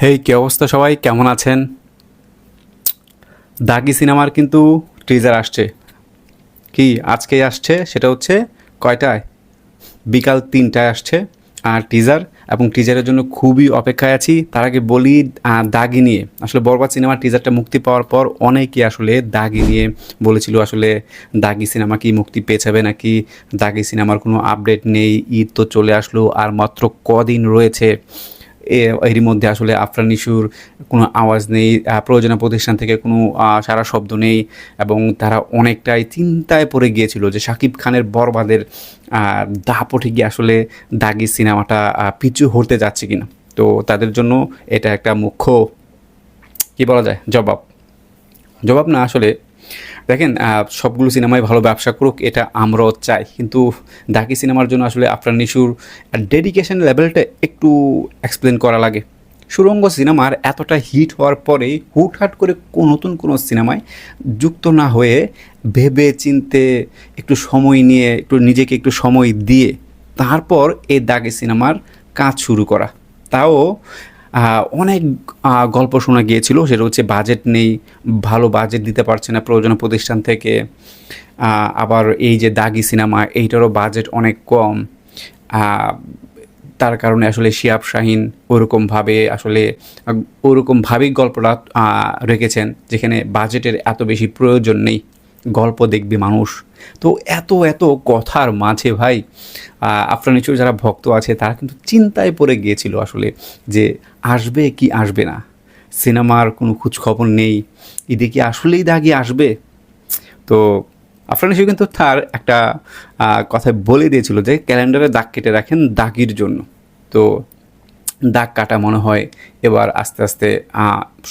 হেই কি অবস্থা সবাই? কেমন আছেন? দাগি সিনেমার কিন্তু ট্রিজার আসছে। কি, আজকেই আসছে? সেটা হচ্ছে কয়টায়? বিকাল তিনটায় আসছে। আর টিজার এবং টিজারের জন্য খুবই অপেক্ষায় আছি। তার আগে বলি দাগি নিয়ে। আসলে বরবাদ সিনেমার টিজারটা মুক্তি পাওয়ার পর অনেকেই আসলে দাগি নিয়ে বলেছিল আসলে দাগি সিনেমা কি মুক্তি পেছাবে নাকি দাগি সিনেমার কোনো আপডেট নেই। ঈদ তো চলে আসলো, আর মাত্র কদিন রয়েছে। এরই মধ্যে আসলে আফরান ইস্যুর কোনো আওয়াজ নেই প্রয়োজনীয় প্রতিষ্ঠান থেকে কোনো সারা শব্দ নেই এবং তারা অনেকটাই চিন্তায় পড়ে গিয়েছিল যে শাকিব খানের বরবাদের দাপটে গিয়ে আসলে দাগি সিনেমাটা পিছু হতে যাচ্ছে কিনা। তো তাদের জন্য এটা একটা মুখ্য, কি বলা যায়, জবাব। জবাব না আসলে দেখেন সবগুলো সিনেমায় ভালো ব্যবসা করুক, এটা আমরাও চাই। কিন্তু দাকি সিনেমার জন্য আসলে আফরান নিশুর ডেডিকেশন লেভেলটা একটু এক্সপ্লেন করা লাগে। সুরঙ্গ সিনেমার এতটা হিট হওয়ার পরেই হুটহাট করে নতুন কোনো সিনেমায় যুক্ত না হয়ে ভেবে চিনতে একটু সময় নিয়ে, একটু নিজেকে একটু সময় দিয়ে তারপর এই দাগি সিনেমার কাজ শুরু করা। তাও অনেক গল্প শোনা গিয়েছিল, সেটা হচ্ছে বাজেট নেই, ভালো বাজেট দিতে পারছে না প্রয়োজনীয় প্রতিষ্ঠান থেকে। আবার এই যে দাগি সিনেমা এইটারও বাজেট অনেক কম। তার কারণে আসলে শিয়াব শাহিন ওরকমভাবে আসলে ওরকমভাবেই গল্পটা রেখেছেন, যেখানে বাজেটের এত বেশি প্রয়োজন নেই। গল্প দেখবে মানুষ। তো এত এত কথার মাঝে ভাই আহ, আফরান ইসুর যারা ভক্ত আছে তারা কিন্তু চিন্তায় পড়ে গিয়েছিল আসলে যে আসবে কি আসবে না। সিনেমার কোনো খোঁজ খবর নেই ঈদে কি আসলেই দাগি আসবে? তো আফরান ইসু কিন্তু তার একটা কথা বলে দিয়েছিল যে ক্যালেন্ডারে দাগ কেটে রাখেন দাগির জন্য। তো দাগ কাটা মনে হয়, এবার আস্তে আস্তে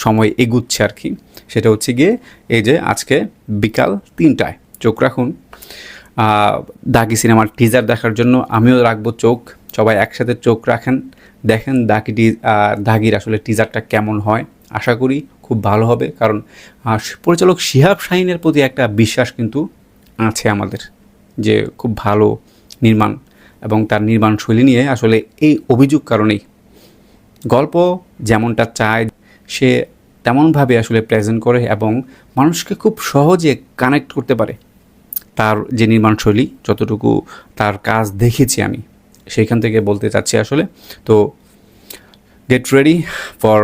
সময় এগুচ্ছে আর কি। সেটা হচ্ছে গিয়ে এই যে আজকে বিকাল তিনটায়, চোখ রাখুন। দাগি সিনেমার টিজার দেখার জন্য আমিও রাখব চোখ। সবাই একসাথে চোখ রাখেন, দেখেন দাগি দাগির আসলে টিজারটা কেমন হয়। আশা করি খুব ভালো হবে, কারণ পরিচালক শিহাব শাহিনের প্রতি একটা বিশ্বাস কিন্তু আছে আমাদের, যে খুব ভালো নির্মাণ এবং তার নির্মাণ শৈলী নিয়ে আসলে এই অভিযোগ কারণেই গল্প যেমনটা চায়, সে তেমনভাবে আসলে প্রেজেন্ট করে এবং মানুষকে খুব সহজে কানেক্ট করতে পারে। তার যে নির্মাণ শৈলী যতটুকু তার কাজ দেখেছি আমি, সেইখান থেকে বলতে চাচ্ছি আসলে। তো get ready for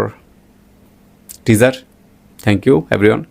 teaser thank you everyone